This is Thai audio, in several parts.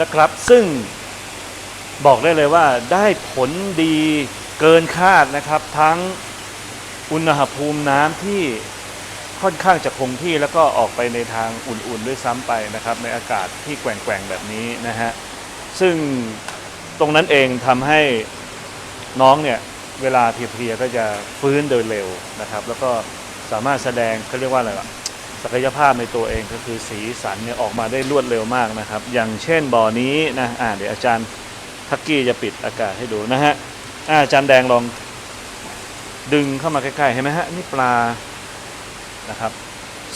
นะครับ ซึ่งบอกได้เลยว่าได้ผลดีเกินคาดนะครับ ทั้งอุณหภูมิน้ำที่ค่อนข้างจะคงที่แล้วก็ออกไปในทางอุ่นๆด้วยซ้ำไปนะครับ ในอากาศที่แกว่งๆแบบนี้นะฮะซึ่งตรงนั้นเองทำให้น้องเนี่ยเวลาเพลียๆก็จะฟื้นโดยเร็วนะครับ แล้วก็สามารถแสดงเขาเรียกว่าอะไรล่ะ ศักยภาพในตัวเองก็คือสีสันเนี่ยออกมาได้รวดเร็วมากนะครับ อย่างเช่นบ่อนี้นะอ่าเดี๋ยวอาจารย์ทักกี้จะปิดอากาศให้ดูนะฮะอาอาจารย์แดงลองดึงเข้ามาใกล้ๆเห็นไหมฮะนี่ปลานะครับ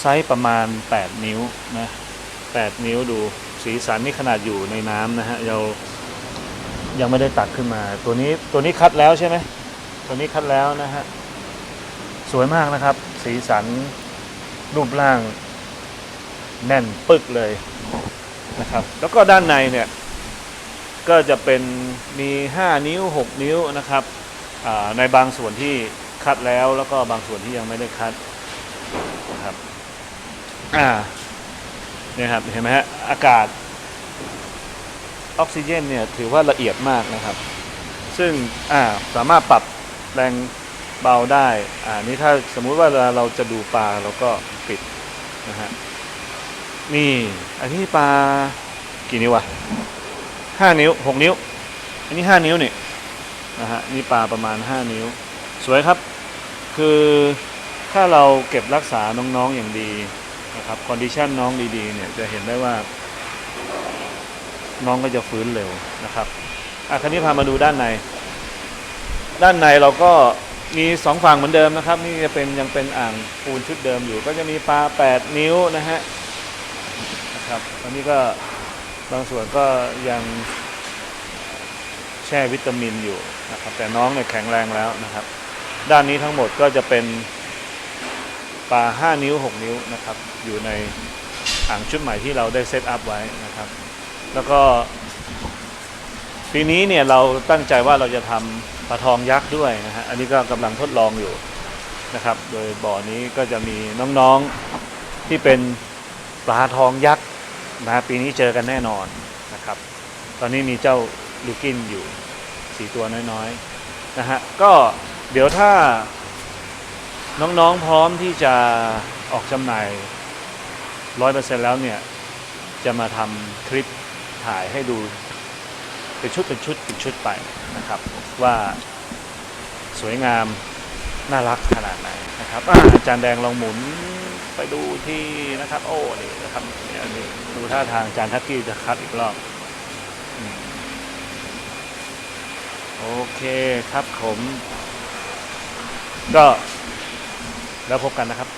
ไซส์ประมาณ 8 นิ้วนะ8นิ้วดูสีสันนี่ขนาดอยู่ในน้ำนะฮะเรายังไม่ได้ตักขึ้นมา ตัวนี้ตัวนี้คัดแล้วใช่ไหมตัวนี้คัดแล้วนะฮะสวยมากนะครับ สีสัน รูปร่างแน่นปึกเลยนะครับ แล้วก็ด้านในเนี่ย ก็จะเป็นมี 5 นิ้ว 6 นิ้วนะครับในบางส่วนที่คัดแล้วแล้วก็บางส่วนที่ยังไม่ได้คัดนะครับอ่าเนี่ยครับเห็นไหมฮะอากาศออกซิเจนเนี่ยถือว่าละเอียดมากนะครับ ซึ่งอ่าสามารถปรับแรง เบาได้ อ่านี่ถ้าสมมุติว่าเวลาเราจะดูปลาเราก็ปิดนะฮะ นี่ อันนี้ปลากี่นิ้วอะห้านิ้วหกนิ้ว อันนี้ห้านิ้วนี่นะฮะ นี่ปลาประมาณห้านิ้ว สวยครับ คือถ้าเราเก็บรักษาน้องๆอย่างดีนะครับ คอนดิชันน้องดีๆเนี่ยจะเห็นได้ว่าน้องก็จะฟื้นเร็วนะครับ อะ คราวนี้พามาดูด้านใน ด้านในเราก็ มีสองฝั่งเหมือนเดิมนะครับ นี่จะเป็นยังเป็นอ่างปูนชุดเดิมอยู่ ก็จะมีปลา 8 นิ้วนะฮะนะครับอันนี้ก็บางส่วนก็ยังแช่วิตามินอยู่นะครับแต่น้องเนี่ยแข็งแรงแล้วนะครับ ด้านนี้ทั้งหมดก็จะเป็นปลา 5 นิ้ว 6 นิ้วนะครับ อยู่ในอ่างชุดใหม่ที่เราได้เซตอัพไว้นะครับ แล้วก็ปีนี้เนี่ยเราตั้งใจว่าเราจะทำ ปลาทองยักษ์ด้วยนะฮะอันนี้ก็กำลังทดลองอยู่นะครับ โดยบ่อนี้ก็จะมีน้องๆที่เป็นปลาทองยักษ์นะฮะปีนี้เจอกันแน่นอนนะครับ ตอนนี้มีเจ้าลูกินอยู่สี่ตัวน้อยๆนะฮะก็เดี๋ยวถ้าน้องๆพร้อมที่จะออกจำหน่ายร้อยเปอร์เซ็นต์แล้วเนี่ย จะมาทำคลิปถ่ายให้ดู เป็นชุดเป็นชุดเป็นชุดไปนะครับ ว่าสวยงามน่ารักขนาดไหนนะครับอาจารย์แดงลองหมุนไปดูที่นะครับ โอ้นี่นะครับเนี่ยนี่ดูท่าทางอาจารย์ทักกี้จะคัดอีกรอบโอเคครับผม ก็แล้วพบกันนะครับ